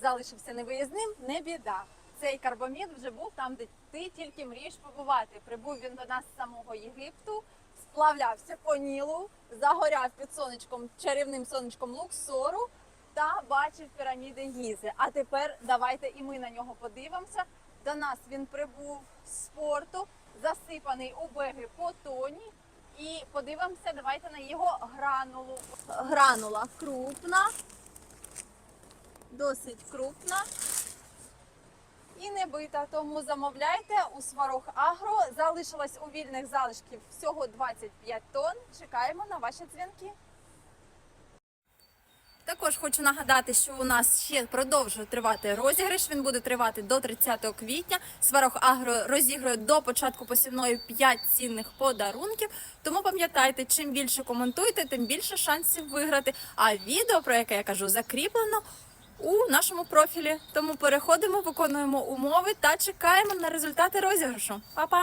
залишився невиїзним, не біда. Цей карбомід вже був там, де ти тільки мрієш побувати. Прибув він до нас з самого Єгипту, сплавлявся по Нілу, загоряв під сонечком, чарівним сонечком Луксору та бачив піраміди Гізи. А тепер давайте і ми на нього подивимося. До нас він прибув з порту, засипаний у беги по тоні. І подивимося, давайте на його гранулу. Гранула крупна, досить крупна і не бита. Тому замовляйте у Сварог Агро. Залишилось у вільних залишків всього 25 тонн. Чекаємо на ваші дзвінки. Також хочу нагадати, що у нас ще продовжує тривати розіграш. Він буде тривати до 30 квітня. Сварог Агро розігрує до початку посівної 5 цінних подарунків. Тому пам'ятайте, чим більше коментуєте, тим більше шансів виграти. А відео, про яке я кажу, закріплено у нашому профілі. Тому переходимо, виконуємо умови та чекаємо на результати розіграшу. Па-па!